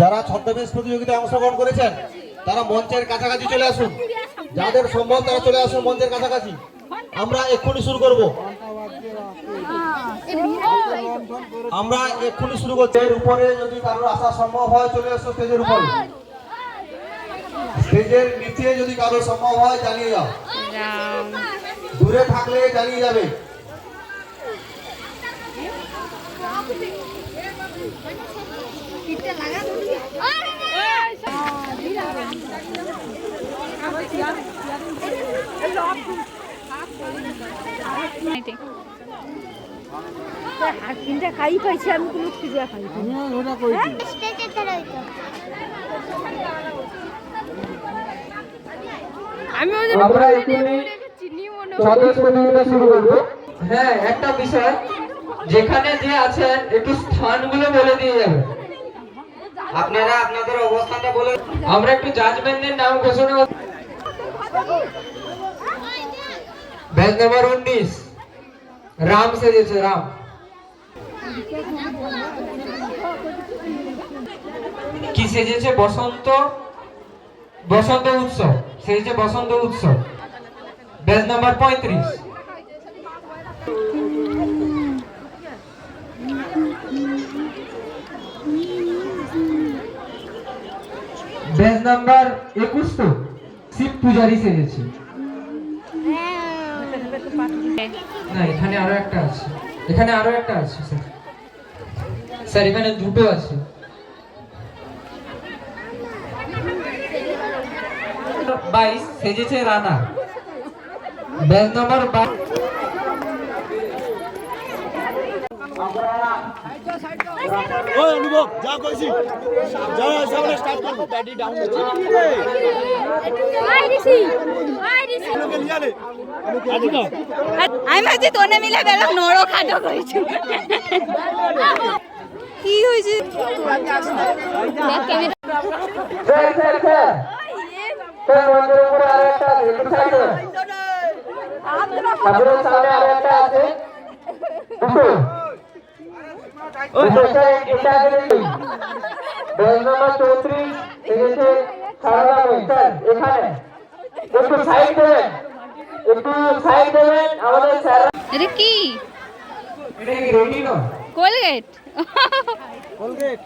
যারা ছদ্মবেশ প্রতিযোগিতায় অংশগ্রহণ করেছেন তারা মঞ্চের কাছাকাছি চলে আসুন। যাদের সম্ভব তারা চলে আসুন মঞ্চের কাছাকাছি। আমরা এক্ষুনি শুরু করব। আমরা এক্ষুনি শুরু করছি। এর উপরে যদি কারোর আসা সম্ভব হয় চলে আসো স্টেজের উপরে। স্টেজের নিচে যদি কারোর সম্ভব হয় জানিয়ে যাও দূরে থাকলে জানিয়ে যাবে। তিনটা খাই পাইছি আমি কোনো খুঁজে খাই আমি আমরা এখানে প্রতিযোগিতা শুরু করব। হ্যাঁ একটা বিষয় যেখানে যে আছেন একটু স্থানগুলো বলে দিয়ে যাবেন আপনারা আপনাদের অবস্থানটা বলে আমরা একটু জাজমেন্টের নাম ঘোষণা। ব্যাচ নাম্বার উনিশ। রাম সেজেছে, রাম। কি সেজেছে? বসন্ত বসন্ত উৎসব। সেজেছে বসন্ত উৎসব। ব্যাচ নাম্বার পঁয়ত্রিশ। ব্যাচ নাম্বার একুশ তো। শিব পূজারি সেজেছে। না, এখানে আরও একটা আছে। এখানে আরও একটা আছে, স্যার। স্যার, এখানে দুটো আছে। বাইশ, সেজেছে রানা। ব্যাচ নাম্বার বাইশ ওই অনুভব যা কইছি। যা সামনে স্টার্ট করব। ব্যাটি ডাউন হচ্ছে। আমি ভাবছি তোনে মিলে বেলা নড়ো খাটো করেছি। কি হয়েছে? ঠাকুরের সামনে আরও একটা আছে নাম্বার চৌত্রিশ এসেছে সারদা বই স্যার এখানে একটু সাইড দেবেন একটু সাইড দেবেন আমাদের স্যার এটা কি এটা কি রেডি নয় কোলগেট কোলগেট